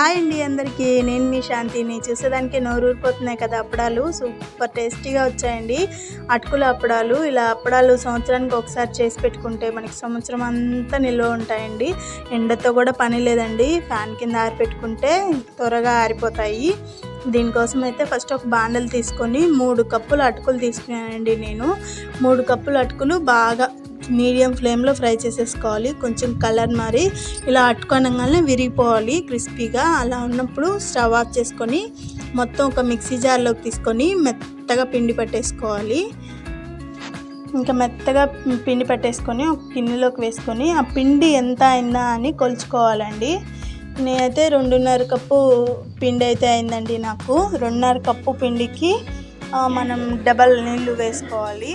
Hi అండి అందరికీ. నేను మీ శాంతిని. చూసేదానికి నోరూరిపోతున్నాయి కదా అప్పడాలు. సూపర్ టేస్టీగా వచ్చాయండి. అటుకుల అప్పడాలు ఇలా అప్పడాలు సంవత్సరానికి ఒకసారి చేసి పెట్టుకుంటే మనకి సంవత్సరం అంతా నిల్వ ఉంటాయండి. ఎండతో కూడా పని లేదండి. ఫ్యాన్ కింద ఆరిపెట్టుకుంటే త్వరగా ఆరిపోతాయి. దీనికోసం అయితే ఫస్ట్ ఒక బాండలు తీసుకొని మూడు కప్పులు అటుకులు తీసుకున్నానండి నేను. మూడు కప్పులు అటుకులు బాగా మీడియం ఫ్లేమ్లో ఫ్రై చేసేసుకోవాలి. కొంచెం కలర్ మరి ఇలా అట్టుకోనగానే విరిగిపోవాలి క్రిస్పీగా. అలా ఉన్నప్పుడు స్టవ్ ఆఫ్ చేసుకొని మొత్తం ఒక మిక్సీ జార్లోకి తీసుకొని మెత్తగా పిండి పట్టేసుకోవాలి. ఇంకా మెత్తగా పిండి పట్టేసుకొని ఒక గిన్నెలోకి వేసుకొని ఆ పిండి ఎంత అయిందా అని కొలుచుకోవాలండి. నేనైతే రెండున్నర కప్పు పిండి అయితే అయిందండి నాకు. రెండున్నర కప్పు పిండికి మనం డబల్ నీళ్ళు వేసుకోవాలి.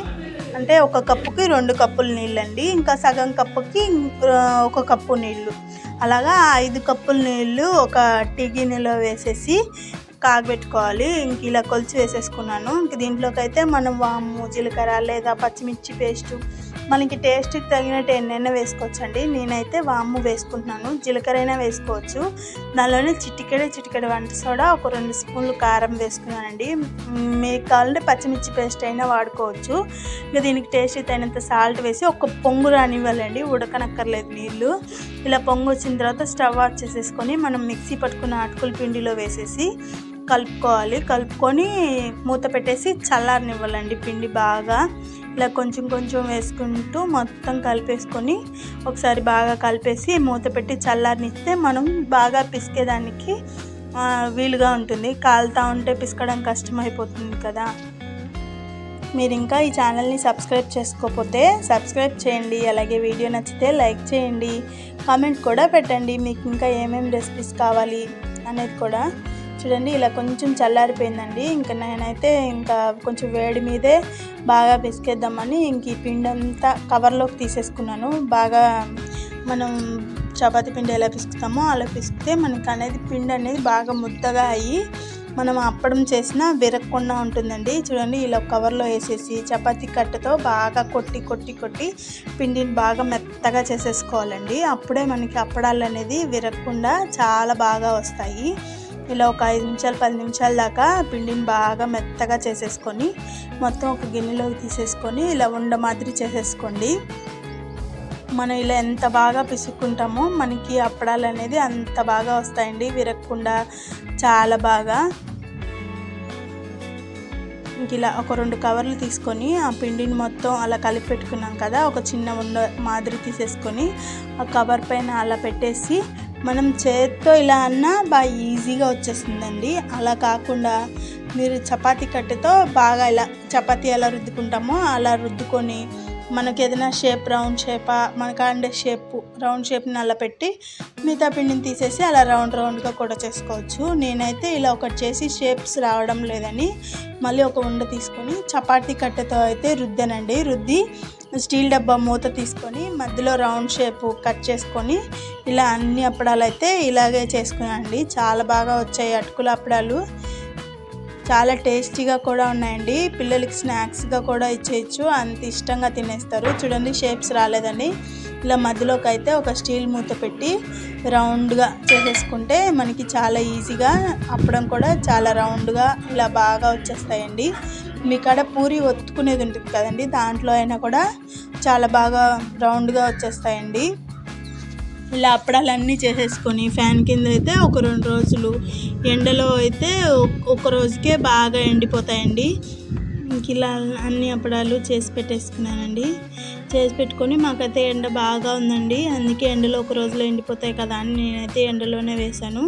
అంటే ఒక కప్పుకి రెండు కప్పులు నీళ్ళు అండి ఇంకా సగం కప్పుకి ఒక కప్పు నీళ్ళు. అలాగా ఐదు కప్పుల నీళ్ళు ఒక టీ గిన్నెలో వేసేసి కాగబెట్టుకోవాలి. ఇంక ఇలా కొలిచి వేసేసుకున్నాను. ఇంక దీంట్లోకి అయితే మనం వాము జీలకర్ర లేదా పచ్చిమిర్చి పేస్టు మనకి టేస్ట్కి తగినట్టు ఎన్నైనా వేసుకోవచ్చండి. నేనైతే వాము వేసుకుంటున్నాను. జీలకర్ర అయినా వేసుకోవచ్చు. దానిలోనే చిటికెడే చిటికెడ వంట సోడా ఒక రెండు స్పూన్లు కారం వేసుకున్నానండి. మీకు కావాలంటే పచ్చిమిర్చి పేస్ట్ అయినా వాడుకోవచ్చు. ఇంకా దీనికి టేస్ట్ తగినంత సాల్ట్ వేసి ఒక పొంగు రానివ్వాలండి. ఉడకనక్కర్లేదు నీళ్ళు. ఇలా పొంగు వచ్చిన తర్వాత స్టవ్ ఆఫ్ చేసేసుకొని మనం మిక్సీ పట్టుకున్న అటుకుల పిండిలో వేసేసి కలుపుకోవాలి. కలుపుకొని మూత పెట్టేసి చల్లారనివ్వాలండి పిండి బాగా. ఇలా కొంచెం కొంచెం వేసుకుంటూ మొత్తం కలిపేసుకొని ఒకసారి బాగా కలిపేసి మూత పెట్టి చల్లారనిస్తే మనం బాగా పిసికేదానికి వీలుగా ఉంటుంది. కాలుతా ఉంటే పిసకడం కష్టమైపోతుంది కదా. మీరు ఇంకా ఈ ఛానల్ని సబ్స్క్రైబ్ చేసుకోకపోతే సబ్స్క్రైబ్ చేయండి. అలాగే వీడియో నచ్చితే లైక్ చేయండి. కామెంట్ కూడా పెట్టండి. మీకు ఇంకా ఏమేమి రెసిపీస్ కావాలి అనేది కూడా చూడండి ఇలా కొంచెం చల్లారిపోయిందండి. ఇంకా నేనైతే ఇంకా కొంచెం వేడి మీదే బాగా పిసికేద్దామని ఇంక ఈ పిండి అంతా కవర్లోకి తీసేసుకున్నాను. బాగా మనం చపాతి పిండి ఎలా పిసుకుతామో అలా పిసికితే మనకి అనేది పిండి అనేది బాగా ముద్దగా అయ్యి మనం అప్పడం చేసినా విరగకుండా ఉంటుందండి. చూడండి ఇలా కవర్లో వేసేసి చపాతీ కట్టతో బాగా కొట్టి కొట్టి కొట్టి పిండిని బాగా మెత్తగా చేసేసుకోవాలండి. అప్పుడే మనకి అప్పడాలు అనేది విరగకుండా చాలా బాగా వస్తాయి. ఇలా ఒక ఐదు నిమిషాలు పది నిమిషాల దాకా పిండిని బాగా మెత్తగా చేసేసుకొని మొత్తం ఒక గిన్నెలోకి తీసేసుకొని ఇలా ఉండ మాదిరి చేసేసుకోండి. మనం ఇలా ఎంత బాగా పిసుక్కుంటామో మనకి అప్పడాలు అనేది అంత బాగా వస్తాయండి విరగకుండా చాలా బాగా. ఇలా ఒక రెండు కవర్లు తీసుకొని ఆ పిండిని మొత్తం అలా కలిపి పెట్టుకున్నాం కదా ఒక చిన్న ఉండ మాదిరి తీసేసుకొని ఆ కవర్ పైన అలా పెట్టేసి మనం చేత్తో ఇలా అన్నా బాగా ఈజీగా వచ్చేస్తుందండి. అలా కాకుండా మీరు చపాతీ కట్టెతో బాగా ఇలా చపాతీ ఎలా రుద్దుకుంటామో అలా రుద్దుకొని మనకి ఏదైనా షేప్ రౌండ్ షేపా మనకు అండే షేప్ రౌండ్ షేప్ని అలా పెట్టి మిగతా పిండిని తీసేసి అలా రౌండ్ రౌండ్గా కూడా చేసుకోవచ్చు. నేనైతే ఇలా ఒకటి చేసి షేప్స్ రావడం లేదని మళ్ళీ ఒక ఉండ తీసుకొని చపాతీ కట్టెతో అయితే రుద్దానండి. రుద్ది స్టీల్ డబ్బా మూత తీసుకొని మధ్యలో రౌండ్ షేప్ కట్ చేసుకొని ఇలా అన్ని అప్పడాలు అయితే ఇలాగే చేసుకున్నాండి చాలా బాగా వచ్చాయి అటుకుల అప్పడాలు. చాలా టేస్టీగా కూడా ఉన్నాయండి. పిల్లలకి స్నాక్స్గా కూడా ఇచ్చేయచ్చు. అంత ఇష్టంగా తినేస్తారు. చూడండి షేప్స్ రాలేదండి. ఇలా మధ్యలోకి అయితే ఒక స్టీల్ మూత పెట్టి రౌండ్గా చేసేసుకుంటే మనకి చాలా ఈజీగా అప్పడం కూడా చాలా రౌండ్గా ఇలా బాగా వచ్చేస్తాయండి. మీ కాడ పూరి ఒత్తుకునేది ఉంటుంది కదండి దాంట్లో అయినా కూడా చాలా బాగా రౌండ్గా వచ్చేస్తాయండి. ఇలా అప్పడాలన్నీ చేసేసుకొని ఫ్యాన్ కింద అయితే ఒక రెండు రోజులు ఎండలో అయితే ఒక రోజుకే బాగా ఎండిపోతాయండి. ఇంక ఇలా అన్ని అప్పడాలు చేసి పెట్టేసుకున్నానండి. చేసి పెట్టుకొని మాకైతే ఎండ బాగా ఉందండి అందుకే ఎండలో ఒక రోజులో ఎండిపోతాయి కదా అని నేనైతే ఎండలోనే వేశాను.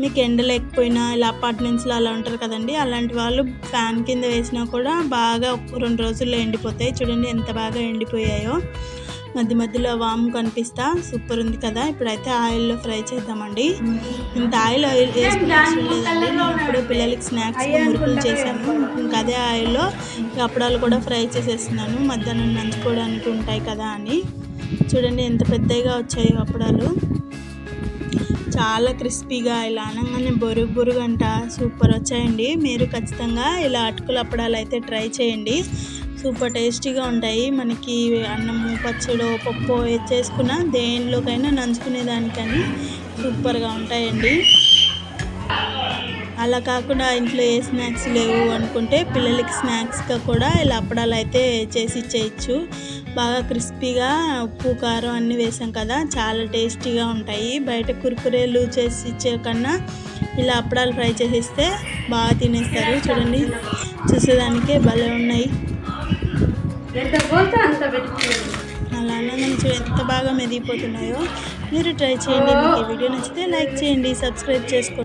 మీకు ఎండ లేకపోయినా ఇలా అపార్ట్మెంట్స్లో అలా ఉంటారు కదండి అలాంటి వాళ్ళు ఫ్యాన్ కింద వేసినా కూడా బాగా రెండు రోజుల్లో ఎండిపోతాయి. చూడండి ఎంత బాగా ఎండిపోయాయో. మధ్య మధ్యలో వామ్ కనిపిస్తా. సూపర్ ఉంది కదా. ఇప్పుడైతే ఆయిల్లో ఫ్రై చేద్దామండి. ఇంత ఆయిల్ ఆయిల్ వేసుకునే ఇప్పుడు పిల్లలకి స్నాక్స్ మురుకులు చేశాను ఇంకా అదే ఆయిల్లో అప్పడాలు కూడా ఫ్రై చేసేస్తున్నాను. మధ్యాహ్నం నంచుకోవడానికి ఉంటాయి కదా అని. చూడండి ఎంత పెద్దగా వచ్చాయో అప్పడాలు. చాలా క్రిస్పీగా ఇలా అనగానే బొరుగు బొరుగు అంట సూపర్ వచ్చాయండి. మీరు ఖచ్చితంగా ఇలా అటుకుల అప్పడాలు అయితే ట్రై చేయండి. సూపర్ టేస్టీగా ఉంటాయి. మనకి అన్నము పచ్చడో పప్పు ఏది చేసుకున్నా దేనిలోకైనా నంచుకునే దానికని సూపర్గా ఉంటాయండి. అలా కాకుండా ఇంట్లో ఏ స్నాక్స్ లేవు అనుకుంటే పిల్లలకి స్నాక్స్గా కూడా ఇలా అప్పడాలు అయితే చేసి ఇచ్చేయచ్చు. బాగా క్రిస్పీగా ఉప్పు కారం అన్నీ వేసాం కదా చాలా టేస్టీగా ఉంటాయి. బయట కురుకురేలు చేసి ఇచ్చే కన్నా ఇలా అప్పడాలు ఫ్రై చేసిస్తే బాగా తినేస్తారు. చూడండి చూసేదానికే భలే ఉన్నాయి. అలా అన్నం చూడు ఎంత బాగా మెదిగిపోతున్నాయో మీరు ట్రై చేయండి. మీకు ఈ వీడియో నచ్చితే లైక్ చేయండి సబ్స్క్రైబ్ చేసుకోండి.